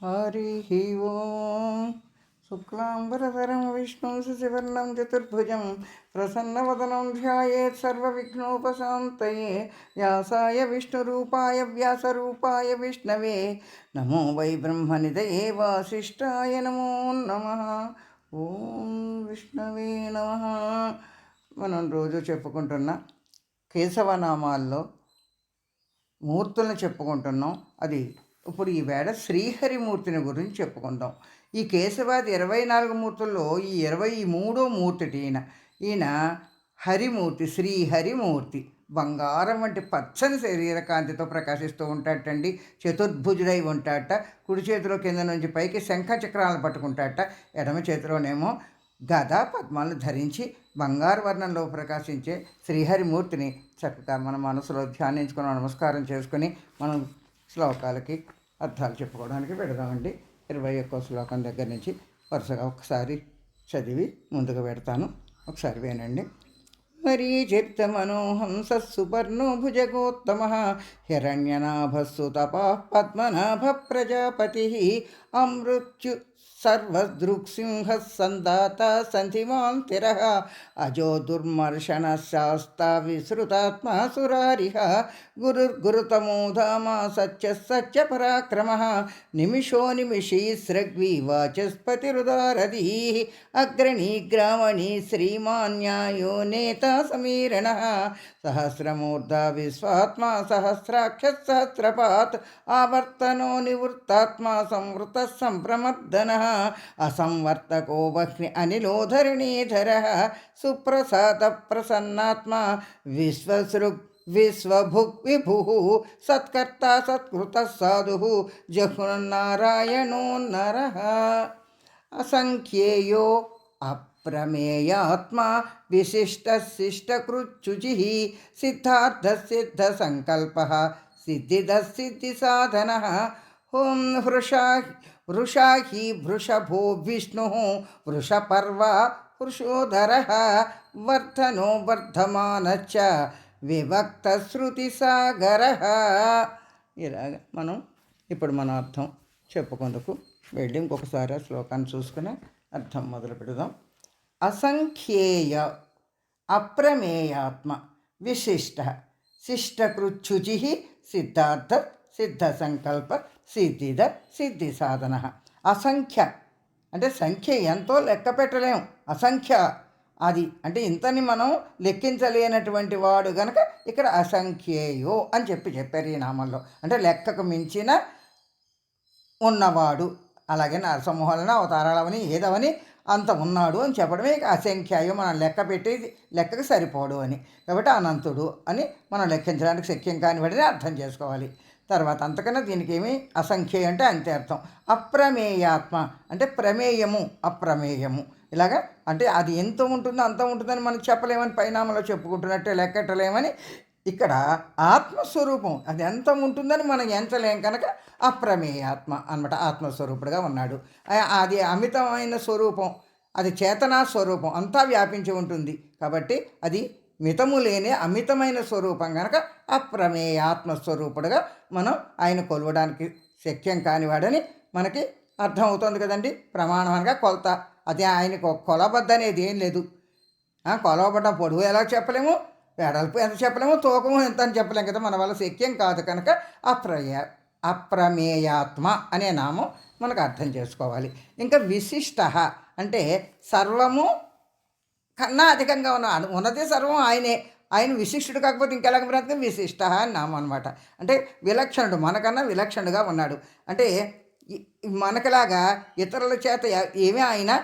हरिः ॐ शुक्लाम्बरधरं विष्णुं शशिवर्णं चतुर्भुजं प्रसन्नवदनं ध्यायेत् सर्वविघ्नोपशान्तये व्यासाय विष्णुरूपाय व्यासरूपाय विष्णवे नमो वै ब्रह्मनिधये वासिष्ठाय नमो नमः ఓం విష్ణవే నమ మనం రోజు చెప్పుకుంటున్న కేశవనామాల్లో మూర్తులను చెప్పుకుంటున్నాం అది ఇప్పుడు ఈ శ్రీహరిమూర్తిని గురించి చెప్పుకుందాం. ఈ కేశవాది ఇరవై నాలుగు మూర్తుల్లో ఈ ఇరవై మూడో మూర్తి ఈయన. ఈయన హరిమూర్తి శ్రీహరిమూర్తి. బంగారం వంటి పచ్చని శరీర కాంతితో ప్రకాశిస్తూ ఉంటాటండి. చతుర్భుజుడై ఉంటాడట కుడి చేతిలో కింద నుంచి పైకి శంఖ చక్రాలను పట్టుకుంటాడట ఎడమ చేతిలోనేమో గదా పద్మాలను ధరించి బంగారు వర్ణంలో ప్రకాశించే శ్రీహరిమూర్తిని చక్కగా మన మనసులో ధ్యానించుకుని నమస్కారం చేసుకుని మనం శ్లోకాలకి అర్థాలు చెప్పుకోవడానికి పెడదామండి. ఇరవై ఒక్కో శ్లోకం దగ్గర నుంచి వరుసగా ఒకసారి చదివి ముందుకు పెడతాను. ఒకసారి వినండి. మరీచిత్తమనోహంస సుపర్ణో భుజగోత్తమ హిరణ్యనాభస్సు తప పద్మనాభ ప్రజాపతి అమృత్యు सर्वदृक्सिंह सन्धाता सन्धिमां तिरः अजो दुर्मर्शनः शास्ता विसृतात्मा सुरारिह गुरुर्गुरुतमो धाम सच्चः सच्च पराक्रमः निमिषो निमिषी सृग्वी वाचस्पतिरुदारधीः, अग्रणी ग्रामणी श्रीमान्यायो नेता समीरणः, सहस्रमूर्धा विश्वात्मा सहस्राक्षः आवर्तनो निवृत्तात्मा संवृतः सम्प्रमर्दनः असंवर्तको वह्नि सुप्रसाद प्रसन्नात्मा विश्वसृ विश्वभुक् विभु, सत्कर्ता सत्कृत साधु साधुः विशिष्ट नरः सिद्धार्थ सिद्ध संकल्प सिद्धिद सिद्धि साधन हूँ हृषा వృషా హి వృషభో విష్ణు వృషపర్వ వృషోధర వర్ధనో వర్ధమానచ్చ వివక్త శృతి సాగర. ఇలాగ మనం ఇప్పుడు మన అర్థం చెప్పుకుందుకు వెళ్ళి ఇంకొకసారి ఆ శ్లోకాన్ని చూసుకుని అర్థం మొదలు పెడదాం. అసంఖ్యేయ అప్రమేయాత్మ విశిష్ట శిష్టకృచ్యుచి సిద్ధార్థ సిద్ధ సంకల్ప సిద్ధిద సిద్ధి సాధన. అసంఖ్య. అంటే సంఖ్య ఎంతో లెక్క పెట్టలేం. అసంఖ్య. అది అంటే ఇంతని మనం లెక్కించలేనటువంటి వాడు గనక ఇక్కడ అసంఖ్యేయో అని చెప్పి చెప్పారు ఈ నామంలో. అంటే లెక్కకు మించిన ఉన్నవాడు. అలాగే నరసింహాలని అవతారాలవని ఏదవని అంత ఉన్నాడు అని చెప్పడమే ఇక అసంఖ్యాయం మనం లెక్క పెట్టేది లెక్కకు సరిపోడు అని. కాబట్టి అనంతుడు అని మనం లెక్కించడానికి శక్యం కాని వాడిని అర్థం చేసుకోవాలి. తర్వాత అంతకన్నా దీనికి ఏమి అసంఖ్య అంటే అంతే అర్థం. అప్రమేయాత్మ అంటే ప్రమేయము అప్రమేయము. ఇలాగా అంటే అది ఎంత ఉంటుందో అంత ఉంటుందని మనం చెప్పలేమని పరిణామంలో చెప్పుకుంటున్నట్టే లెక్కట్టలేమని ఇక్కడ ఆత్మస్వరూపం అది ఎంత ఉంటుందని మనం ఎంచలేం కనుక అప్రమేయాత్మ అనమాట ఆత్మస్వరూపుడుగా ఉన్నాడు. అది అమితమైన స్వరూపం అది చేతనా స్వరూపం అంతా వ్యాపించి ఉంటుంది. కాబట్టి అది మితము లేని అమితమైన స్వరూపం కనుక అప్రమేయ ఆత్మస్వరూపుడుగా మనం ఆయన కొలవడానికి శక్యం కానివాడని మనకి అర్థమవుతుంది కదండి. ప్రమాణం అనగా కొలత. అది ఆయనకు కొలబద్ద అనేది ఏం లేదు. కొలవబడ్డ పొడవు ఎలా చెప్పలేము? వెడల్పు ఎంత చెప్పలేము? తూకము ఎంత అని చెప్పలేము కదా. మన వల్ల శక్యం కాదు కనుక అప్రయ అప్రమేయాత్మ అనే నామం మనకు అర్థం చేసుకోవాలి. ఇంకా విశిష్ట అంటే సర్వము కన్నా అధికంగా ఉన్న ఉన్నది సర్వం ఆయనే. ఆయన విశిష్టుడు కాకపోతే ఇంకెలాగ బ్రతికి? విశిష్ట అని నామం అనమాట అంటే విలక్షణుడు మనకన్నా విలక్షణుడుగా ఉన్నాడు. అంటే మనకలాగా ఇతరుల చేత ఏమీ ఆయన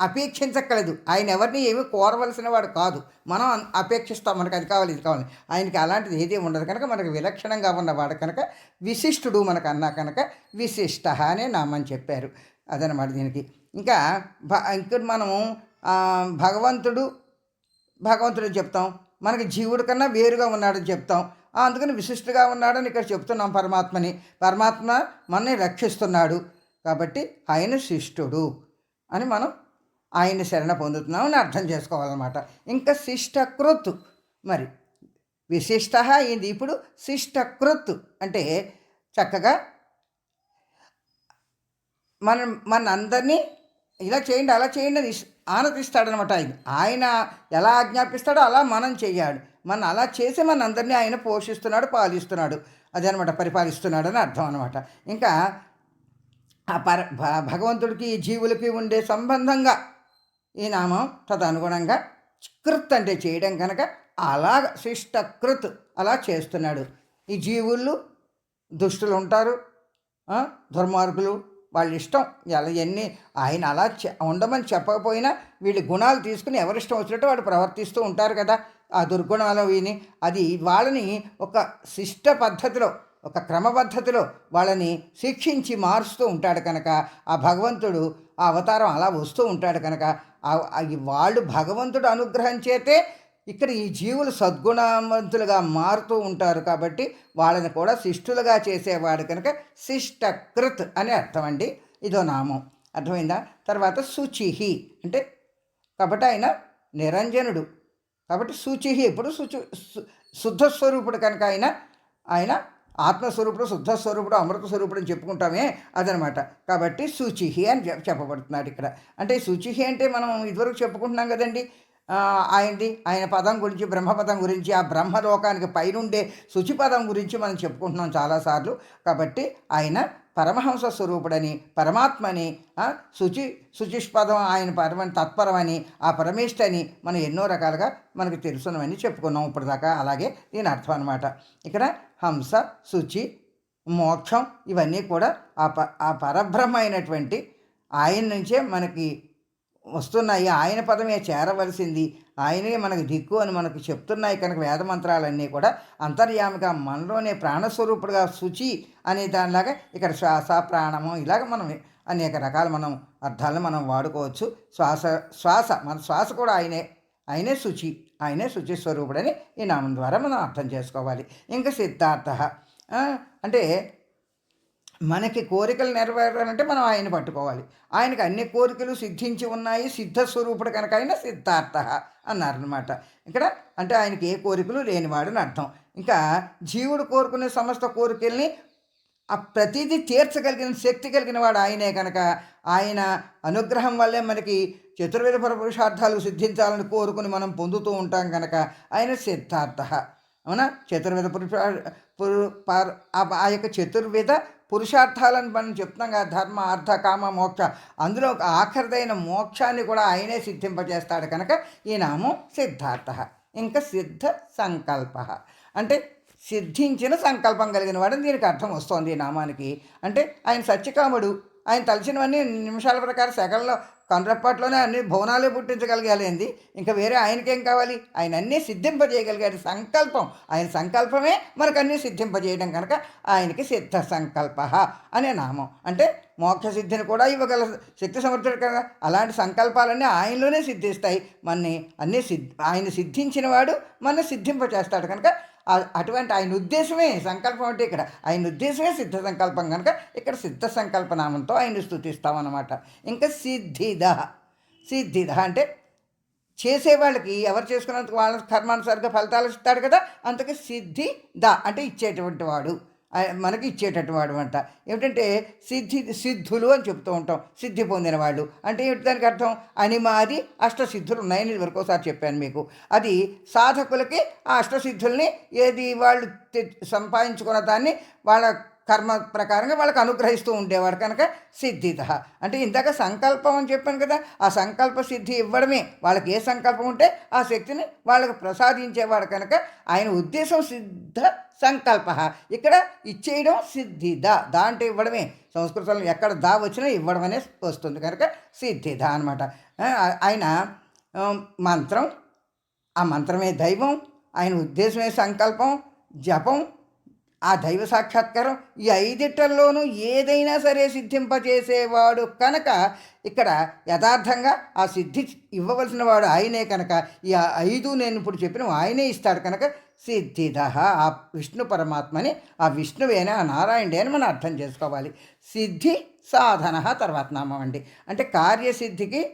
అపేక్షించక్కలేదు ఆయన ఎవరిని ఏమీ కోరవలసిన వాడు కాదు. మనం అపేక్షిస్తాం. మనకు అది కావాలి ఇది కావాలి. ఆయనకి అలాంటిది ఏది ఉండదు కనుక మనకు విలక్షణంగా ఉన్నవాడు కనుక విశిష్టుడు మనకు అన్నా కనుక విశిష్ట అనే నామని చెప్పారు. అదనమాట దీనికి. ఇంకా ఇంకా మనము భగవంతుడు భగవంతుడు చెప్తాం? మనకి జీవుడి కన్నా వేరుగా ఉన్నాడని చెప్తాం. అందుకని విశిష్టగా ఉన్నాడని ఇక్కడ చెప్తున్నాం పరమాత్మని. పరమాత్మ మనని రక్షిస్తున్నాడు. కాబట్టి ఆయన శిష్టుడు అని మనం ఆయన శరణ పొందుతున్నామని అర్థం చేసుకోవాలన్నమాట. ఇంకా శిష్టకృత్ మరి. విశిష్ట ఇది ఇప్పుడు శిష్టకృత్ అంటే చక్కగా మనం మన అందరినీ ఇలా చేయండి అలా చేయండి అని ఆనందిస్తాడనమాట. ఆయన ఆయన ఎలా ఆజ్ఞాపిస్తాడో అలా మనం చేయాలి మన అలా చేసి మన అందరినీ ఆయన పోషిస్తున్నాడు పాలిస్తున్నాడు. అదనమాట పరిపాలిస్తున్నాడు అని అర్థం అనమాట. ఇంకా ఆ పర భ- భగవంతుడికి ఈ జీవులకి ఉండే సంబంధంగా ఈ నామం తదనుగుణంగా కృత్ అంటే చేయడం కనుక అలా శిష్టకృత్ అలా చేస్తున్నాడు. ఈ జీవుళ్ళు దుష్టులు ఉంటారు దుర్మార్గులు వాళ్ళ ఇష్టం ఎలా ఎన్ని ఆయన అలా చె- ఉండమని చెప్పకపోయినా వీళ్ళ గుణాలు తీసుకుని ఎవరిష్టం వచ్చినట్టు వాడు ప్రవర్తిస్తూ ఉంటారు కదా. ఆ దుర్గుణాలు విని. అది వాళ్ళని ఒక శిష్ట పద్ధతిలో ఒక క్రమపద్ధతిలో వాళ్ళని శిక్షించి మారుస్తూ ఉంటాడు కనుక ఆ భగవంతుడు ఆ అవతారం అలా వస్తూ ఉంటాడు కనుక వాళ్ళు భగవంతుడు అనుగ్రహం చేతే ఇక్కడ ఈ జీవులు సద్గుణవంతులుగా మారుతూ ఉంటారు కాబట్టి వాళ్ళని కూడా శిష్టులుగా చేసేవాడు కనుక శిష్టకృత్ అని అర్థం అండి. ఇదో నామం. అర్థమైందా? తర్వాత శుచిహి అంటే కాబట్టి ఆయన నిరంజనుడు. కాబట్టి శుచిహి ఇప్పుడు శుచి శుద్ధ స్వరూపుడు కనుక ఆయన ఆయన ఆత్మస్వరూపుడు శుద్ధ స్వరూపుడు అమృత స్వరూపుడు అని చెప్పుకుంటామే అదనమాట. కాబట్టి శుచిహి అని చెప్పబడుతున్నాడు ఇక్కడ. అంటే శుచిహి అంటే మనం ఇదివరకు చెప్పుకుంటున్నాం కదండి. ఆయనది ఆయన పదం గురించి బ్రహ్మపదం గురించి ఆ బ్రహ్మలోకానికి పైనుండే శుచిపదం గురించి మనం చెప్పుకుంటున్నాం చాలాసార్లు. కాబట్టి ఆయన పరమహంస స్వరూపుడని పరమాత్మని శుచి శుచిష్పదం ఆయన పరమ తత్పరమని ఆ పరమేష్టని మనం ఎన్నో రకాలుగా మనకు తెలుసునవని చెప్పుకున్నాం ఇప్పటిదాకా. అలాగే దీని అర్థం అనమాట ఇక్కడ హంస శుచి మోక్షం ఇవన్నీ కూడా ఆ ప ఆ పరబ్రహ్మ అయినటువంటి ఆయన నుంచే మనకి వస్తున్నాయి. ఆయన పదమే చేరవలసింది. ఆయనే మనకు దిక్కు అని మనకు చెప్తున్నాయి కనుక వేదమంత్రాలన్నీ కూడా అంతర్యామిగా మనలోనే ప్రాణస్వరూపుడుగా శుచి అనే దానిలాగా ఇక్కడ శ్వాస ప్రాణము ఇలాగ మనం అనేక రకాల మనం అర్థాలను మనం వాడుకోవచ్చు. శ్వాస శ్వాస మన శ్వాస కూడా ఆయనే ఆయనే శుచి ఆయనే శుచి స్వరూపుడని ఈ నామం ద్వారా మనం అర్థం చేసుకోవాలి. ఇంకా సిద్ధార్థ అంటే మనకి కోరికలు నెరవేరాలంటే మనం ఆయన పట్టుకోవాలి. ఆయనకి అన్ని కోరికలు సిద్ధించి ఉన్నాయి. సిద్ధ స్వరూపుడు కనుక ఆయన సిద్ధార్థ అన్నారనమాట ఇక్కడ అంటే ఆయనకి ఏ కోరికలు లేనివాడని అర్థం. ఇంకా జీవుడు కోరుకునే సమస్త కోరికల్ని ఆ ప్రతిదీ తీర్చగలిగిన శక్తి కలిగిన వాడు ఆయనే కనుక ఆయన అనుగ్రహం వల్లే మనకి చతుర్వేద పురుషార్థాలు సిద్ధించాలని కోరుకుని మనం పొందుతూ ఉంటాం కనుక ఆయన సిద్ధార్థ. అవునా? చతుర్విధ పురుష పురు పర్- ఆ- యొక్క చతుర్విధ పురుషార్థాలను మనం చెప్తున్నాం కదా ధర్మ అర్థ కామ మోక్ష. అందులో ఒక ఆఖరిదైన మోక్షాన్ని కూడా ఆయనే సిద్ధింపజేస్తాడు కనుక ఈ నామం సిద్ధార్థ. ఇంకా సిద్ధ సంకల్ప. అంటే సిద్ధించిన సంకల్పం కలిగిన వాడని దీనికి అర్థం వస్తోంది ఈ నామానికి. అంటే ఆయన సత్యకాముడు ఆయన తలచినవన్నీ నిమిషాల ప్రకారం సెకండ్లో కనురప్పట్లోనే అన్ని భవనాలే పుట్టించగలిగాలేంది. ఇంకా వేరే ఆయనకేం కావాలి? ఆయన అన్నీ సిద్ధింపజేయగలిగాడు. సంకల్పం. ఆయన సంకల్పమే మనకు అన్నీ సిద్ధింపజేయడం కనుక ఆయనకి సిద్ధ సంకల్ప అనే నామం. అంటే మోక్ష సిద్ధిని కూడా ఇవ్వగల శక్తి సమర్థుడు కదా. అలాంటి సంకల్పాలన్నీ ఆయనలోనే సిద్ధిస్తాయి. మనని అన్నీ సిద్ ఆయన సిద్ధించిన వాడు మన సిద్ధింపచేస్తాడు కనుక అటువంటి ఆయన ఉద్దేశమే సంకల్పం అంటే ఇక్కడ. ఆయన ఉద్దేశమే సిద్ధ సంకల్పం కనుక ఇక్కడ సిద్ధ సంకల్ప నామంతో ఆయన స్థుతిస్తామన్నమాట ఇంకా సిద్ధిద. సిద్ధిద అంటే చేసేవాళ్ళకి ఎవరు చేసుకున్నందుకు వాళ్ళ కర్మానుసారిగా ఫలితాలు ఇస్తాడు కదా అందుకే సిద్ధి ద అంటే ఇచ్చేటువంటి వాడు. మనకి ఇచ్చేటట్టు వాడు అంట ఏమిటంటే సిద్ధి సిద్ధులు అని చెప్తూ ఉంటాం. సిద్ధి పొందిన వాళ్ళు. అంటే ఏమిటి దానికి అర్థం? అనిమాది అష్టసిద్ధులు ఉన్నాయని ఇదివరకు ఒకసారి చెప్పాను మీకు. అది సాధకులకి ఆ అష్టసిద్ధుల్ని ఏది వాళ్ళు తె- సంపాదించుకున్న దాన్ని వాళ్ళ కర్మ ప్రకారంగా వాళ్ళకి అనుగ్రహిస్తూ ఉండేవాడు కనుక సిద్ధిత. అంటే ఇందాక సంకల్పం అని చెప్పాను కదా ఆ సంకల్ప సిద్ధి ఇవ్వడమే. వాళ్ళకి ఏ సంకల్పం ఉంటే ఆ శక్తిని వాళ్ళకి ప్రసాదించేవాడు కనుక ఆయన ఉద్దేశం సిద్ధ సంకల్ప. ఇక్కడ ఇచ్చేయడం సిద్ధిద దా అంటే ఇవ్వడమే. సంస్కృతంలో ఎక్కడ దా వచ్చినా ఇవ్వడం అనే వస్తుంది కనుక సిద్ధిద అనమాట ఆయన మంత్రం ఆ మంత్రమే దైవం ఆయన ఉద్దేశమే సంకల్పం జపం ఆ దైవ సాక్షాత్కారం ఈ ఐదిట్లలోనూ ఏదైనా సరే సిద్ధింపజేసేవాడు కనుక ఇక్కడ యథార్థంగా ఆ సిద్ధి ఇవ్వవలసిన వాడు ఆయనే కనుక. ఈ ఐదు నేను ఇప్పుడు చెప్పిన ఆయనే ఇస్తాడు కనుక సిద్ధిద ఆ విష్ణు పరమాత్మని ఆ విష్ణువేనే ఆ నారాయణుడే అని మనం అర్థం చేసుకోవాలి. సిద్ధి సాధన తర్వాత నామం అండి. అంటే కార్యసిద్ధికి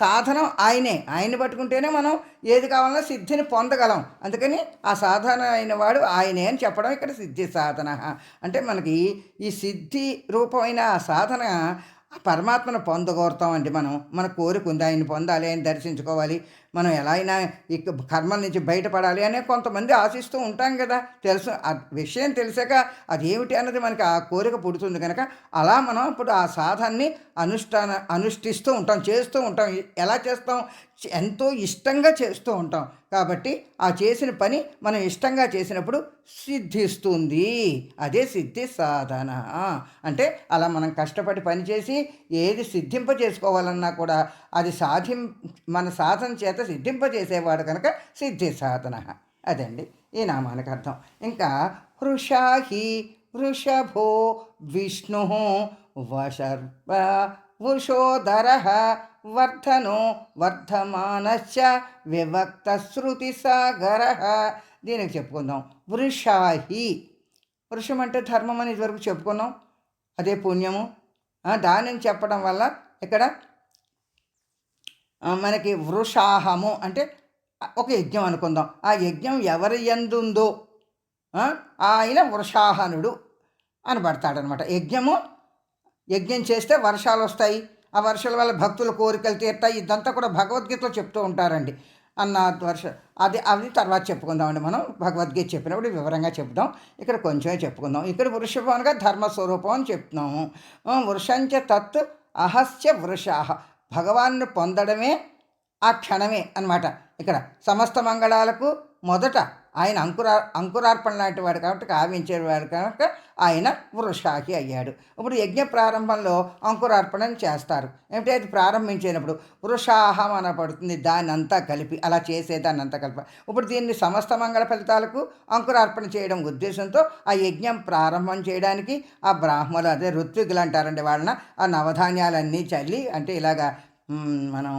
సాధనం ఆయనే. ఆయన్ని పట్టుకుంటేనే మనం ఏది కావాలన్నా సిద్ధిని పొందగలం. అందుకని ఆ సాధన అయిన వాడు ఆయనే అని చెప్పడం ఇక్కడ సిద్ధి సాధన. అంటే మనకి ఈ సిద్ధి రూపమైన ఆ సాధన పరమాత్మను పొందగోరుతామండి మనం. మన కోరిక ఉంది. ఆయన్ని పొందాలి ఆయన దర్శించుకోవాలి. మనం ఎలా అయినా ఈ కర్మల నుంచి బయటపడాలి అనే కొంతమంది ఆశిస్తూ ఉంటాం కదా. తెలుసు ఆ విషయం తెలిసాక అది ఏమిటి అన్నది మనకి ఆ కోరిక పుడుతుంది కనుక అలా మనం ఇప్పుడు ఆ సాధనని అనుష్ఠాన అనుష్ఠిస్తూ ఉంటాం చేస్తూ ఉంటాం. ఎలా చేస్తాం? ఎంతో ఇష్టంగా చేస్తూ ఉంటాం. కాబట్టి ఆ చేసిన పని మనం ఇష్టంగా చేసినప్పుడు సిద్ధిస్తుంది. అదే సిద్ధి సాధన. అంటే అలా మనం కష్టపడి పనిచేసి ఏది సిద్ధింప చేసుకోవాలన్నా కూడా అది సాధిం మన సాధన చేత సిద్ధింపజేసేవాడు కనుక సిద్ధి సాధన. అదండి ఈ నామానికి అర్థం. ఇంకా వృషాహి వృషభో విష్ణు వషర్ప వృషోధర వర్ధనో వర్ధమానశ్చ వివక్త శృతి సాగర. దీనికి చెప్పుకుందాం. వృషాహి. వృషం అంటే ధర్మం అని ఇదివరకు చెప్పుకున్నాం. అదే పుణ్యము. దానిని చెప్పడం వల్ల ఇక్కడ మనకి వృషాహము అంటే ఒక యజ్ఞం అనుకుందాం. ఆ యజ్ఞం ఎవరి ఎందుందో ఆయన వృషాహనుడు అని పడతాడనమాట. యజ్ఞము యజ్ఞం చేస్తే వర్షాలు వస్తాయి. ఆ వర్షాల వల్ల భక్తుల కోరికలు తీరుతాయి. ఇదంతా కూడా భగవద్గీతలో చెప్తూ ఉంటారండి. అన్న వర్ష అది అది తర్వాత చెప్పుకుందామండి మనం. భగవద్గీత చెప్పినప్పుడు వివరంగా చెప్దాం. ఇక్కడ కొంచెమే చెప్పుకుందాం. ఇక్కడ వృషభం అనగా ధర్మస్వరూపం అని చెప్తున్నాము. వృషంచ తత్ అహస్య వృషాహ. భగవాన్ను పొందడమే ఆ క్షణమే అనమాట ఇక్కడ సమస్త మంగళాలకు మొదట ఆయన అంకురా అంకురార్పణ లాంటి వాడు కాబట్టి కావించేవాడు కనుక ఆయన వృషాకి అయ్యాడు. ఇప్పుడు యజ్ఞ ప్రారంభంలో అంకురార్పణను చేస్తారు. ఏమిటి? అది ప్రారంభించినప్పుడు వృషాహం అనబడుతుంది. దాన్ని అంతా కలిపి అలా చేసేదాన్ని అంతా కలిపి. ఇప్పుడు దీన్ని సమస్త మంగళ ఫలితాలకు అంకురార్పణ చేయడం ఉద్దేశంతో ఆ యజ్ఞం ప్రారంభం చేయడానికి ఆ బ్రాహ్మలు అదే ఋత్వికులు అంటారండి వాళ్ళన ఆ నవధాన్యాలన్నీ చల్లి అంటే ఇలాగా మనం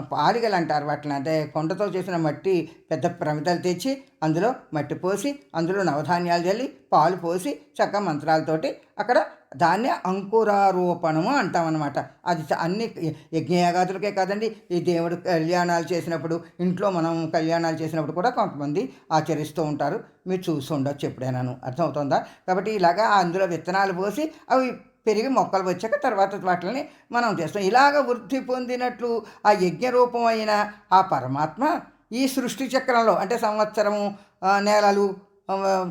పాలిగలు అంటారు వాటిని. అంటే కొండతో చేసిన మట్టి పెద్ద ప్రమితలు తెచ్చి అందులో మట్టి పోసి అందులో నవధాన్యాలు చల్లి పాలు పోసి చక్క మంత్రాలతోటి అక్కడ దాన్ని అంకురారోపణము అంటామన్నమాట. అది అన్ని యజ్ఞయాగాదులకే కాదండి. ఈ దేవుడు కళ్యాణాలు చేసినప్పుడు ఇంట్లో మనం కళ్యాణాలు చేసినప్పుడు కూడా కొంతమంది ఆచరిస్తూ ఉంటారు. మీరు చూసి ఉండొచ్చు ఎప్పుడైనాను. అర్థమవుతుందా? కాబట్టి ఇలాగా అందులో విత్తనాలు పోసి అవి పెరిగి మొక్కలు వచ్చాక తర్వాత వాటిని మనం చేస్తాం. ఇలాగ వృద్ధి పొందినట్లు ఆ యజ్ఞ అయిన ఆ పరమాత్మ ఈ సృష్టి చక్రంలో అంటే సంవత్సరము నేలలు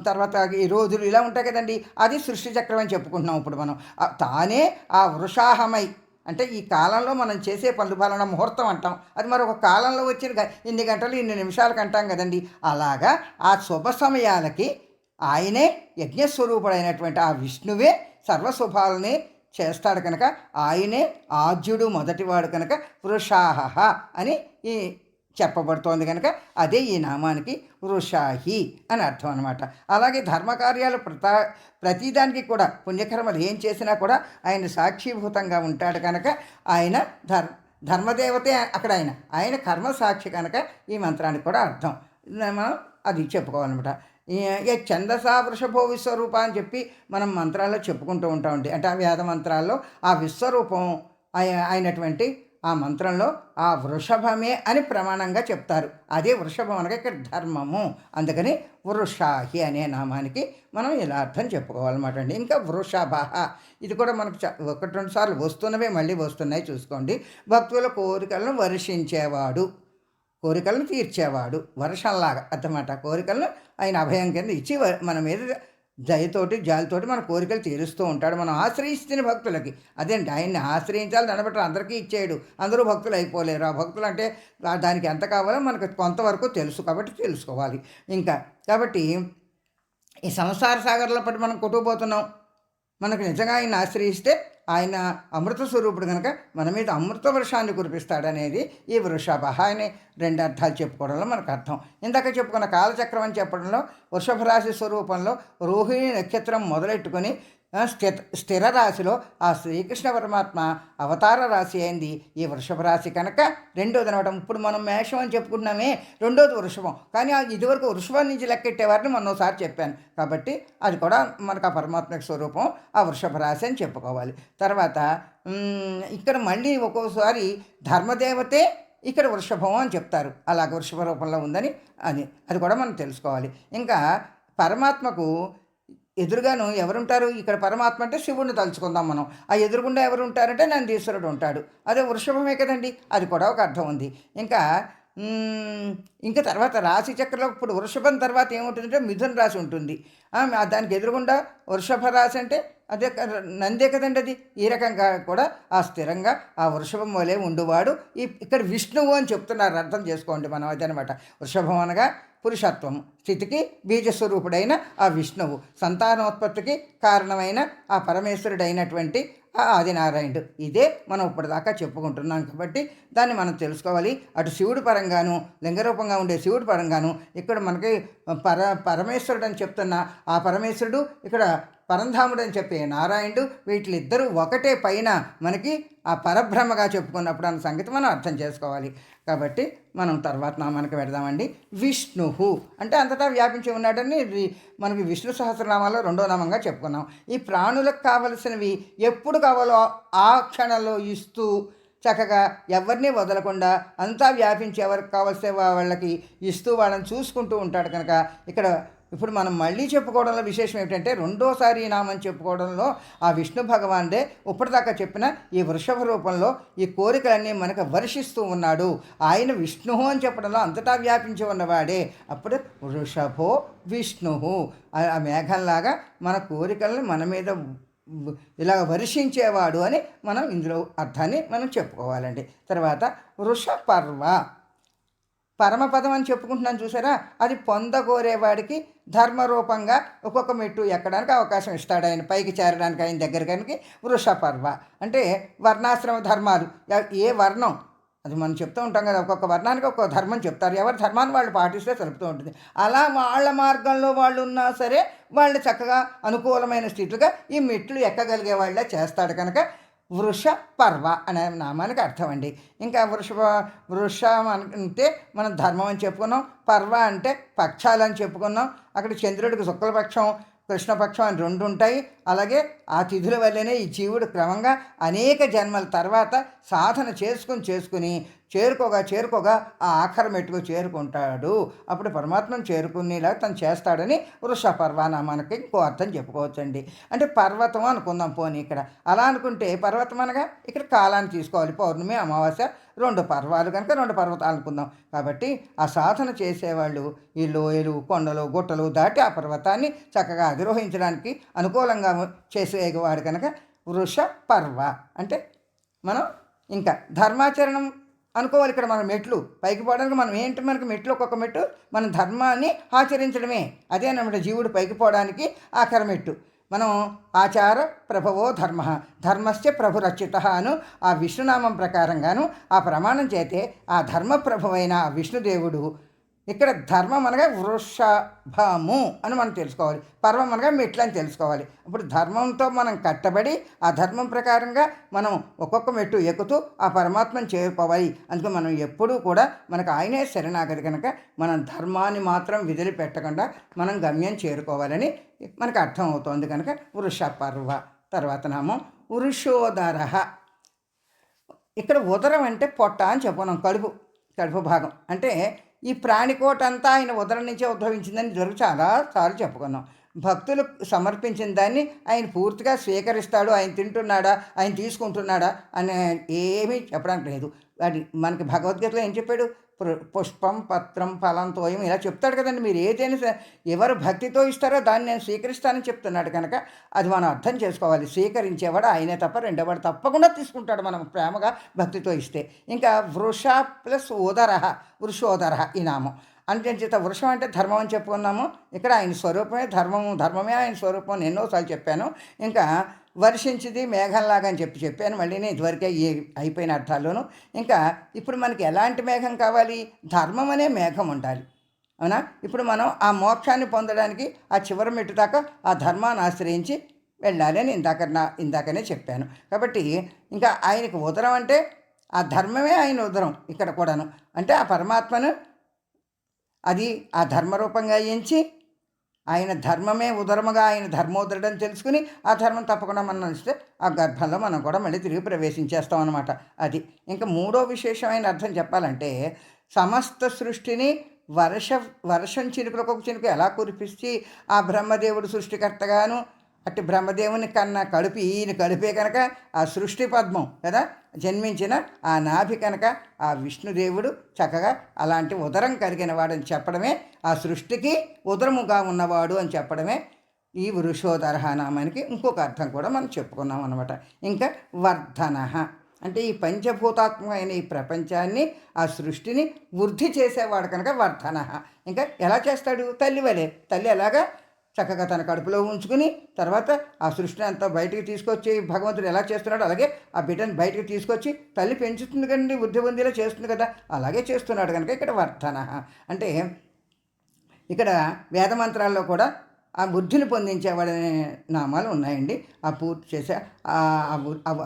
తర్వాత ఈ రోజులు ఇలా ఉంటాయి కదండి. అది సృష్టి చక్రం అని చెప్పుకుంటున్నాం ఇప్పుడు మనం. తానే ఆ వృషాహమై అంటే ఈ కాలంలో మనం చేసే పనులు పాలన ముహూర్తం అంటాం. అది మరొక కాలంలో వచ్చిన ఇన్ని గంటలు ఇన్ని నిమిషాలకు అంటాం కదండి. అలాగా ఆ శుభ సమయాలకి ఆయనే యజ్ఞస్వరూపుడైనటువంటి ఆ విష్ణువే సర్వశుభాలనే చేస్తాడు కనుక ఆయనే ఆద్యుడు మొదటివాడు కనుక వృషాహ అని ఈ చెప్పబడుతోంది కనుక అదే ఈ నామానికి వృషాహి అని అర్థం అనమాట అలాగే ధర్మకార్యాలు ప్రతా ప్రతిదానికి కూడా పుణ్యకర్మలు ఏం చేసినా కూడా ఆయన సాక్షిభూతంగా ఉంటాడు కనుక ఆయన ధర్ ధర్మదేవతే అక్కడ ఆయన. ఆయన కర్మ సాక్షి కనుక ఈ మంత్రానికి కూడా అర్థం. మనం అది చెప్పుకోవాలన్నమాట. ఛందసా వృషభో విశ్వరూప అని చెప్పి మనం మంత్రాల్లో చెప్పుకుంటూ ఉంటామండి అంటే ఆ వేద మంత్రాల్లో ఆ విశ్వరూపం అయినటువంటి ఆ మంత్రంలో ఆ వృషభమే అని ప్రమాణంగా చెప్తారు. అదే వృషభం అనగా ఇక్కడ ధర్మము. అందుకని వృషాహి అనే నామానికి మనం ఇలా అర్థం చెప్పుకోవాలన్నమాట అండి. ఇంకా వృషభ. ఇది కూడా మనకు ఒకటి రెండు సార్లు వస్తున్నవే మళ్ళీ వస్తున్నాయి చూసుకోండి. భక్తుల కోరికలను వర్షించేవాడు. కోరికలను తీర్చేవాడు. వర్షాల్లాగా అన్నమాట కోరికలను ఆయన అభయం కింద ఇచ్చి మన మీద దయతోటి జాలితోటి మన కోరికలు తీరుస్తూ ఉంటాడు. మనం ఆశ్రయిస్తున్న భక్తులకి. అదేంటి? ఆయన్ని ఆశ్రయించాలి దాన్ని అందరికీ ఇచ్చేయడు. అందరూ భక్తులు అయిపోలేరు. ఆ భక్తులు అంటే దానికి ఎంత కావాలో మనకు కొంతవరకు తెలుసు కాబట్టి తెలుసుకోవాలి. ఇంకా కాబట్టి ఈ సంసార సాగర్లో పట్టి మనం కొట్టుకుపోతున్నాం. మనకు నిజంగా ఆయన ఆశ్రయిస్తే ఆయన అమృత స్వరూపుడు కనుక మన మీద అమృత వర్షాన్ని కురిపిస్తాడనేది ఈ వృషభ. అని రెండు అర్థాలు చెప్పుకోవడంలో మనకు అర్థం. ఇందాక చెప్పుకున్న కాలచక్రం అని చెప్పడంలో వృషభ రాశి స్వరూపంలో రోహిణి నక్షత్రం మొదలెట్టుకొని స్థిర స్థిర రాశిలో ఆ శ్రీకృష్ణ పరమాత్మ అవతార రాశి అయింది. ఈ వృషభ రాశి కనుక రెండోది అనమాట. ఇప్పుడు మనం మేషం అని చెప్పుకుంటున్నామే రెండోది వృషభం. కానీ ఇదివరకు వృషభం నుంచి లెక్కెట్టేవారిని మనం ఒకసారి చెప్పాను. కాబట్టి అది కూడా మనకు ఆ పరమాత్మ స్వరూపం ఆ వృషభ రాశి అని చెప్పుకోవాలి. తర్వాత ఇక్కడ మళ్ళీ ఒక్కోసారి ధర్మదేవతే ఇక్కడ వృషభం అని చెప్తారు. అలాగ వృషభ రూపంలో ఉందని అది అది కూడా మనం తెలుసుకోవాలి. ఇంకా పరమాత్మకు ఎదురుగాను ఎవరుంటారు? ఇక్కడ పరమాత్మ అంటే శివుణ్ణి తలుచుకుందాం మనం. ఆ ఎదురుగుండా ఎవరు ఉంటారంటే నందీశ్వరుడు ఉంటాడు. అదే వృషభమే కదండి? అది కూడా ఒక అర్థం ఉంది. ఇంకా ఇంకా తర్వాత రాశి చక్రంలో ఇప్పుడు వృషభం తర్వాత ఏముంటుందంటే మిథున రాశి ఉంటుంది. దానికి ఎదురుగుండా వృషభ రాశి అంటే అదే నందే కదండి అది? ఈ రకంగా కూడా ఆ స్థిరంగా ఆ వృషభం వలె ఉండువాడు. ఈ ఇక్కడ విష్ణువు అని చెప్తున్నారు. అర్థం చేసుకోండి మనం అదనమాట. వృషభం అనగా పురుషత్వం స్థితికి బీజస్వరూపుడైన ఆ విష్ణువు. సంతానోత్పత్తికి కారణమైన ఆ పరమేశ్వరుడైనటువంటి ఆ ఆదినారాయణుడు. ఇదే మనం ఇప్పటిదాకా చెప్పుకుంటున్నాం కాబట్టి దాన్ని మనం తెలుసుకోవాలి. అటు శివుడి పరంగాను లింగరూపంగా ఉండే శివుడి పరంగాను ఇక్కడ మనకి పర పరమేశ్వరుడు అని చెప్తున్న ఆ పరమేశ్వరుడు ఇక్కడ పరంధాముడు అని చెప్పే నారాయణుడు వీటిలిద్దరూ ఒకటే పైన మనకి ఆ పరబ్రహ్మగా చెప్పుకున్నప్పుడు అన్న సంగతి మనం అర్థం చేసుకోవాలి. కాబట్టి మనం తర్వాత నామానికి పెడదామండి. విష్ణు అంటే అంతటా వ్యాపించి ఉన్నాడని మనకి విష్ణు సహస్రనామాల్లో రెండో నామంగా చెప్పుకున్నాం. ఈ ప్రాణులకు కావలసినవి ఎప్పుడు కావాలో ఆ క్షణంలో ఇస్తూ చక్కగా ఎవరిని వదలకుండా అంతా వ్యాపించి ఎవరికి కావలసే వాళ్ళకి ఇస్తూ వాళ్ళని చూసుకుంటూ ఉంటాడు కనుక ఇక్కడ ఇప్పుడు మనం మళ్ళీ చెప్పుకోవడంలో విశేషం ఏమిటంటే రెండోసారి నామం చెప్పుకోవడంలో ఆ విష్ణు భగవానుడే ఇప్పటిదాకా చెప్పిన ఈ వృషభ రూపంలో ఈ కోరికలన్నీ మనకు వర్షిస్తూ ఉన్నాడు. ఆయన విష్ణువు అని చెప్పడంలో అంతటా వ్యాపించి ఉన్నవాడే. అప్పుడు వృషభో విష్ణువు ఆ ఆ మేఘంలాగా మన కోరికలను మన మీద ఇలా వర్షించేవాడు అని మనం ఇందులో అర్థాన్ని మనం చెప్పుకోవాలండి. తర్వాత వృషపర్వ. పరమపదం అని చెప్పుకుంటున్నాను చూసారా? అది పొందగోరేవాడికి ధర్మరూపంగా ఒక్కొక్క మెట్టు ఎక్కడానికి అవకాశం ఇస్తాడు ఆయన పైకి చేరడానికి ఆయన దగ్గర కనుక వృషపర్వ. అంటే వర్ణాశ్రమ ధర్మాలు. ఏ వర్ణం? అది మనం చెప్తూ ఉంటాం కదా ఒక్కొక్క వర్ణానికి ఒక్కొక్క ధర్మం చెప్తారు. ఎవరి ధర్మాన్ని వాళ్ళు పాటిస్తే తెలుపుతూ ఉంటుంది. అలా వాళ్ళ మార్గంలో వాళ్ళు ఉన్నా సరే వాళ్ళు చక్కగా అనుకూలమైన స్థితిగా ఈ మెట్లు ఎక్కగలిగే వాళ్ళే చేస్తాడు కనుక వృష పర్వ అనే నామానికి అర్థం అండి. ఇంకా వృషభ వృషం అంటే మనం ధర్మం అని చెప్పుకున్నాం పర్వ అంటే పక్షాలు అని చెప్పుకున్నాం అక్కడ చంద్రుడికి శుక్లపక్షం కృష్ణపక్షం అని రెండు ఉంటాయి. అలాగే ఆ తిథుల వల్లనే ఈ జీవుడు క్రమంగా అనేక జన్మల తర్వాత సాధన చేసుకుని చేసుకుని చేరుకోగా చేరుకోగా ఆ ఆఖరి మెట్టుకు చేరుకుంటాడు. అప్పుడు పరమాత్మను చేరుకునేలా తను చేస్తాడని వృష పర్వానామానికి ఇంకో అర్థం చెప్పుకోవచ్చండి. అంటే పర్వతం అనుకుందాం పోనీ ఇక్కడ. అలా అనుకుంటే పర్వతం అనగా ఇక్కడ కాలాన్ని తీసుకోవాలి. పౌర్ణమి అమావాస్య రెండు పర్వాలు కనుక రెండు పర్వతాలు అనుకుందాం. కాబట్టి ఆ సాధన చేసేవాళ్ళు ఈ లోయలు కొండలు గుట్టలు దాటి ఆ పర్వతాన్ని చక్కగా అధిరోహించడానికి అనుకూలంగా చేసేవాడు కనుక వృష పర్వ అంటే మనం ఇంకా ధర్మాచరణం అనుకోవాలి ఇక్కడ మన మెట్లు. పైకి పోవడానికి మనం ఏంటి మనకి మెట్లు? ఒక్కొక్క మెట్టు మన ధర్మాన్ని ఆచరించడమే. అదేనమాట జీవుడు పైకి పోవడానికి ఆఖర మెట్టు. మనం ఆచార ప్రభవో ధర్మ. ధర్మస్య ప్రభురచిత అను ఆ విష్ణునామం ప్రకారంగాను ఆ ప్రమాణం చేతే ఆ ధర్మ ప్రభువైన ఆ విష్ణుదేవుడు ఇక్కడ ధర్మం అనగా వృషభము అని మనం తెలుసుకోవాలి. పర్వం అనగా మెట్లు అని తెలుసుకోవాలి. ఇప్పుడు ధర్మంతో మనం కట్టబడి ఆ ధర్మం ప్రకారంగా మనం ఒక్కొక్క మెట్టు ఎక్కుతూ ఆ పరమాత్మను చేరుకోవాలి. అందుకే మనం ఎప్పుడూ కూడా మనకు ఆయనే శరణాగతి కనుక మనం ధర్మాన్ని మాత్రం విధులు పెట్టకుండా మనం గమ్యం చేరుకోవాలని మనకు అర్థం అవుతోంది కనుక వృషపర్వ తర్వాత నామం వృషోదర. ఇక్కడ ఉదరం అంటే పొట్ట అని చెప్పుకున్నాం కడుపు కడుపు భాగం. అంటే ఈ ప్రాణికోట అంతా ఆయన ఉదరం నుంచే ఉద్భవించిందని ఇదివరకు చాలా సార్లు చెప్పుకున్నాం. భక్తులు సమర్పించిన దాన్ని ఆయన పూర్తిగా స్వీకరిస్తాడు ఆయన తింటున్నాడా ఆయన తీసుకుంటున్నాడా అనే ఏమీ చెప్పడానికి లేదు. అది మనకి భగవద్గీతలో ఏం చెప్పాడు? పుష్పం పత్రం ఫలం తోయం ఇలా చెప్తాడు కదండి. మీరు ఏదైనా ఎవరు భక్తితో ఇస్తారో దాన్ని నేను స్వీకరిస్తానని చెప్తున్నాడు కనుక అది మనం అర్థం చేసుకోవాలి. స్వీకరించేవాడు ఆయనే తప్ప రెండోవాడు తప్పకుండా తీసుకుంటాడు మనం ప్రేమగా భక్తితో ఇస్తే. ఇంకా వృష ప్లస్ ఉదర వృషోదర ఈ నామం. అంటే చేత వృషం అంటే ధర్మం అని చెప్పుకున్నాము. ఇక్కడ ఆయన స్వరూపమే ధర్మము ధర్మమే ఆయన స్వరూపం ఎన్నోసార్లు చెప్పాను. ఇంకా వర్షించింది మేఘంలాగా అని చెప్పి చెప్పాను. మళ్ళీ నేను ఇదివరకే ఈ అయిపోయిన అర్థాల్లోనూ. ఇంకా ఇప్పుడు మనకి ఎలాంటి మేఘం కావాలి? ధర్మం అనే మేఘం ఉండాలి. అవునా? ఇప్పుడు మనం ఆ మోక్షాన్ని పొందడానికి ఆ చివరి మెట్టు దాకా ఆ ధర్మాన్ని ఆశ్రయించి వెళ్ళాలి అని ఇందాక నా ఇందాకనే చెప్పాను. కాబట్టి ఇంకా ఆయనకు ఉదరం అంటే ఆ ధర్మమే ఆయన ఉదరం ఇక్కడ కూడాను. అంటే ఆ పరమాత్మను అది ఆ ధర్మరూపంగా ఎంచి ఆయన ధర్మమే ఉదరముగా ఆయన ధర్మోదరడం తెలుసుకుని ఆ ధర్మం తప్పకుండా మనం ఇస్తే ఆ గర్భంలో మనం కూడా మళ్ళీ తిరిగి ప్రవేశించేస్తాం అనమాట అది ఇంకా మూడో విశేషమైన అర్థం చెప్పాలంటే సమస్త సృష్టిని వర్ష వర్షం చినుకులకు ఒక చినుకు ఎలా కురిపిస్తే ఆ బ్రహ్మదేవుడు సృష్టికర్తగాను అట్టి బ్రహ్మదేవుని కన్నా కడుపు ఈయన కడిపే కనుక ఆ సృష్టి పద్మం కదా జన్మించిన ఆ నాభి కనుక ఆ విష్ణుదేవుడు చక్కగా అలాంటి ఉదరం కలిగిన వాడని చెప్పడమే ఆ సృష్టికి ఉదరముగా ఉన్నవాడు అని చెప్పడమే ఈ వృషోదరహ నామానికి ఇంకొక అర్థం కూడా మనం చెప్పుకున్నాం అనమాట ఇంకా వర్ధన అంటే ఈ పంచభూతాత్మకమైన ఈ ప్రపంచాన్ని ఆ సృష్టిని వృద్ధి చేసేవాడు కనుక వర్ధన. ఇంకా ఎలా చేస్తాడు? తల్లి వలె. తల్లి ఎలాగా? చక్కగా తన కడుపులో ఉంచుకుని తర్వాత ఆ సృష్టిని అంతా బయటికి తీసుకొచ్చి భగవంతుడు ఎలా చేస్తున్నాడు అలాగే ఆ బిడ్డను బయటికి తీసుకొచ్చి తల్లి పెంచుతుంది కండి వృద్ధి పొందేలా చేస్తుంది కదా అలాగే చేస్తున్నాడు కనుక ఇక్కడ వర్ధన. అంటే ఇక్కడ వేదమంత్రాల్లో కూడా ఆ బుద్ధిని పొందించేవాడనే నామాలు ఉన్నాయండి. ఆ పూర్తి చేసే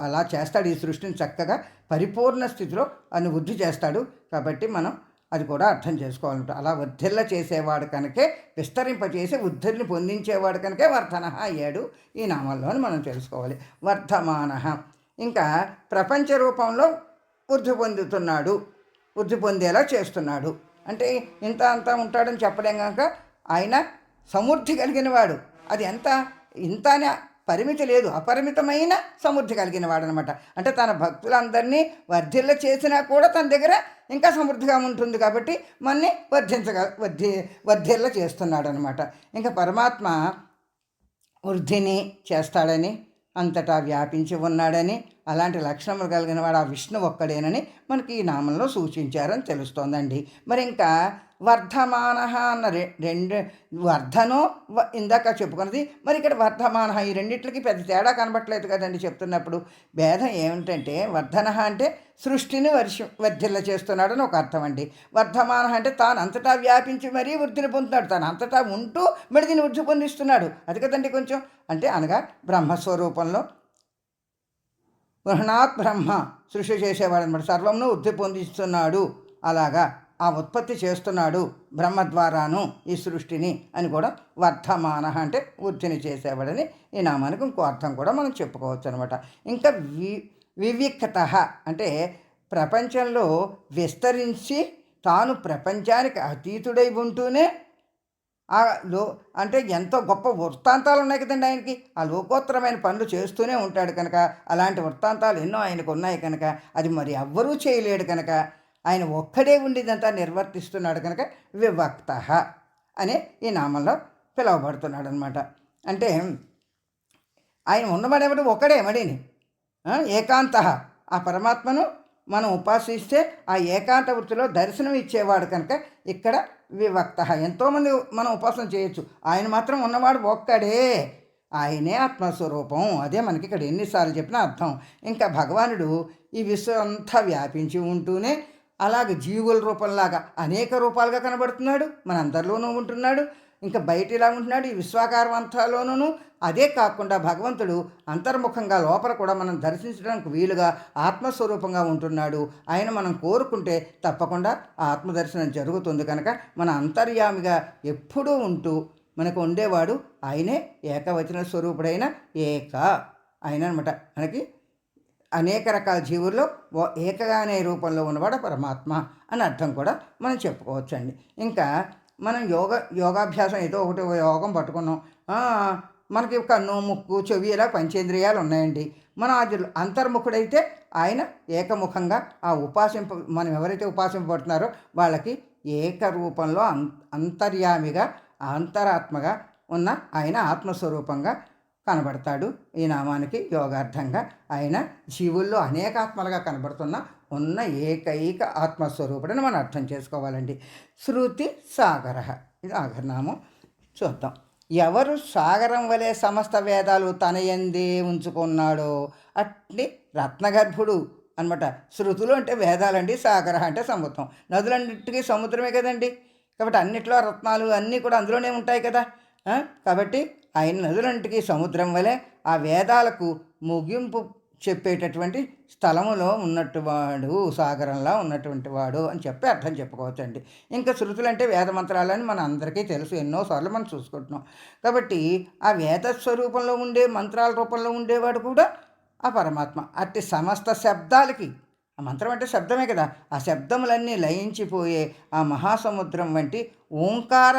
అలా చేస్తాడు ఈ సృష్టిని చక్కగా పరిపూర్ణ స్థితిలో అని వృద్ధి చేస్తాడు. కాబట్టి మనం అది కూడా అర్థం చేసుకోవాలంట. అలా వర్ధిల్ల చేసేవాడు కనుకే విస్తరింపచేసి వృద్ధిని పొందించేవాడు కనుకే వర్ధన అయ్యాడు ఈ నామాల్లోని మనం తెలుసుకోవాలి. వర్ధమాన ఇంకా ప్రపంచ రూపంలో వృద్ధి పొందుతున్నాడు. వృద్ధి పొందేలా చేస్తున్నాడు. అంటే ఇంత అంతా ఉంటాడని చెప్పలేం కనుక ఆయన సమృద్ధి కలిగిన వాడు అది ఎంత ఇంత పరిమితి లేదు. అపరిమితమైన సమృద్ధి కలిగిన వాడనమాట. అంటే తన భక్తులందరినీ వర్ధిల్ల చేసినా కూడా తన దగ్గర ఇంకా సమృద్ధిగా ఉంటుంది కాబట్టి మన్ని వర్ధించగ వర్ధి వర్ధిల్ల చేస్తున్నాడు అనమాట ఇంకా పరమాత్మ వృద్ధిని చేస్తాడని అంతటా వ్యాపించి ఉన్నాడని అలాంటి లక్షణములు కలిగిన వాడు ఆ విష్ణు ఒక్కడేనని మనకి ఈ నామంలో సూచించారని తెలుస్తోందండి. మరి ఇంకా వర్ధమాన అన్న రెండు వర్ధనో ఇందాక చెప్పుకున్నది మరి ఇక్కడ వర్ధమాన ఈ రెండిట్లకి పెద్ద తేడా కనబట్టలేదు కదండి చెప్తున్నప్పుడు. భేదం ఏమిటంటే వర్ధన అంటే సృష్టిని వర్ష వర్ధిల్ల చేస్తున్నాడని ఒక అర్థం అండి. వర్ధమాన అంటే తాను అంతటా వ్యాపించి మరీ వృద్ధిని పొందుతాడు తాను అంతటా ఉంటూ మరి దీన్ని వృద్ధి పొందిస్తున్నాడు. అది కదండి కొంచెం? అంటే అనగా బ్రహ్మస్వరూపంలో గృహణాత్ బ్రహ్మ సృష్టి చేసేవాడు అనమాట సర్వంను వృద్ధి పొందిస్తున్నాడు. అలాగా ఆ ఉత్పత్తి చేస్తున్నాడు బ్రహ్మ ద్వారాను ఈ సృష్టిని అని కూడా వర్ధమాన అంటే వృద్ధిని చేసేవాడని ఈ నామానికి ఇంకో అర్థం కూడా మనం చెప్పుకోవచ్చు అనమాట ఇంకా వి వివిక్త అంటే ప్రపంచంలో విస్తరించి తాను ప్రపంచానికి అతీతుడై ఉంటూనే ఆ లో అంటే ఎంతో గొప్ప వృత్తాంతాలు ఉన్నాయి కదండి ఆయనకి. ఆ లోకోత్తరమైన పనులు చేస్తూనే ఉంటాడు కనుక అలాంటి వృత్తాంతాలు ఎన్నో ఆయనకు ఉన్నాయి కనుక అది మరి ఎవ్వరూ చేయలేడు కనుక ఆయన ఒక్కడే ఉండిదంతా నిర్వర్తిస్తున్నాడు కనుక వివక్త అనే ఈ నామంలో పిలువబడుతున్నాడు అనమాట అంటే ఆయన ఉన్నవాడేవాడు? ఒకడే మడిని ఏకాంత. ఆ పరమాత్మను మనం ఉపాసిస్తే ఆ ఏకాంత వృత్తిలో దర్శనం ఇచ్చేవాడు కనుక ఇక్కడ వివక్త. ఎంతోమంది మనం ఉపాసన చేయొచ్చు. ఆయన మాత్రం ఉన్నవాడు ఒక్కడే. ఆయనే ఆత్మస్వరూపం. అదే మనకి ఇక్కడ ఎన్నిసార్లు చెప్పినా అర్థం. ఇంకా భగవానుడు ఈ విశ్వం అంతా వ్యాపించి ఉంటూనే అలాగే జీవుల రూపంలాగా అనేక రూపాలుగా కనబడుతున్నాడు. మన అందరిలోనూ ఉంటున్నాడు. ఇంకా బయట ఇలా ఉంటున్నాడు ఈ విశ్వాకారమంతాలోనూ అదే కాకుండా భగవంతుడు అంతర్ముఖంగా లోపల కూడా మనం దర్శించడానికి వీలుగా ఆత్మస్వరూపంగా ఉంటున్నాడు. ఆయన మనం కోరుకుంటే తప్పకుండా ఆత్మదర్శనం జరుగుతుంది కనుక మన అంతర్యామిగా ఎప్పుడూ ఉంటూ మనకు ఉండేవాడు ఆయనే ఏకవచన స్వరూపుడైన ఏక ఆయన అనమాట మనకి అనేక రకాల జీవుల్లో ఏకగానే రూపంలో ఉన్నవాడు పరమాత్మ అని అర్థం కూడా మనం చెప్పుకోవచ్చండి. ఇంకా మనం యోగ యోగాభ్యాసం ఏదో ఒకటి యోగం పట్టుకున్నాం. మనకి కన్ను ముక్కు చెవి ఇలా పంచేంద్రియాలు ఉన్నాయండి. మన అది అంతర్ముఖుడైతే ఆయన ఏకముఖంగా ఆ ఉపాసింప మనం ఎవరైతే ఉపాసింపబడుతున్నారో వాళ్ళకి ఏకరూపంలో అంతర్యామిగా అంతరాత్మగా ఉన్న ఆయన ఆత్మస్వరూపంగా కనబడతాడు. ఈ నామానికి యోగార్థంగా ఆయన జీవుల్లో అనేకాత్మలుగా కనబడుతున్న ఉన్న ఏకైక ఆత్మస్వరూపుడని మనం అర్థం చేసుకోవాలండి. శృతి సాగర. ఇది ఆగరనామం. చూద్దాం. ఎవరు సాగరం వలె సమస్త వేదాలు తన ఎందే ఉంచుకున్నాడో? అట్ని రత్నగర్భుడు అనమాట శృతులు అంటే వేదాలండి సాగర అంటే సముద్రం. నదులన్నిటికీ సముద్రమే కదండి. కాబట్టి అన్నిట్లో రత్నాలు అన్నీ కూడా అందులోనే ఉంటాయి కదా. కాబట్టి ఆయన నదులంటికి సముద్రం వలె ఆ వేదాలకు ముగింపు చెప్పేటటువంటి స్థలములో ఉన్నట్టు వాడు సాగరంలా ఉన్నటువంటి వాడు అని చెప్పి అర్థం చెప్పుకోవచ్చండి. ఇంకా శృతులు అంటే వేద మంత్రాలని మన అందరికీ తెలుసు ఎన్నోసార్లు మనం చూసుకుంటున్నాం. కాబట్టి ఆ వేద స్వరూపంలో ఉండే మంత్రాల రూపంలో ఉండేవాడు కూడా ఆ పరమాత్మ. అట్టి సమస్త శబ్దాలకి ఆ మంత్రం అంటే శబ్దమే కదా ఆ శబ్దములన్నీ లయించిపోయే ఆ మహాసముద్రం వంటి ఓంకార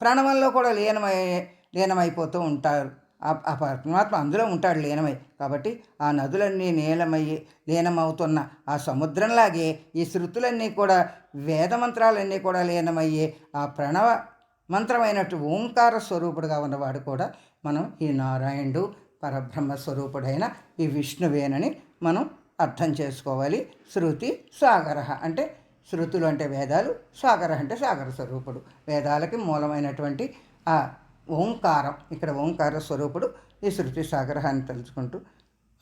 ప్రాణవంలో కూడా లీనమయ్యే లీనమైపోతూ ఉంటారు. ఆ పరమాత్మ అందులో ఉంటాడు లీనమై. కాబట్టి ఆ నదులన్నీ నీలమయ్యి లీనమవుతున్న ఆ సముద్రంలాగే ఈ శృతులన్నీ కూడా వేదమంత్రాలన్నీ కూడా లీనమయ్యే ఆ ప్రణవ మంత్రమైనట్టు ఓంకార స్వరూపుడుగా ఉన్నవాడు కూడా మనం ఈ నారాయణుడు పరబ్రహ్మ స్వరూపుడైన ఈ విష్ణువేనని మనం అర్థం చేసుకోవాలి. శృతి సాగర అంటే శృతులు అంటే వేదాలు సాగర అంటే సాగర స్వరూపుడు. వేదాలకి మూలమైనటువంటి ఆ ఓంకారం ఇక్కడ ఓంకార స్వరూపుడు ఈ శృతి సాగ్రహాన్ని తలుచుకుంటూ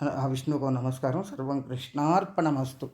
ఆ విష్ణువుకు నమస్కారం సర్వం కృష్ణార్పణమస్తు.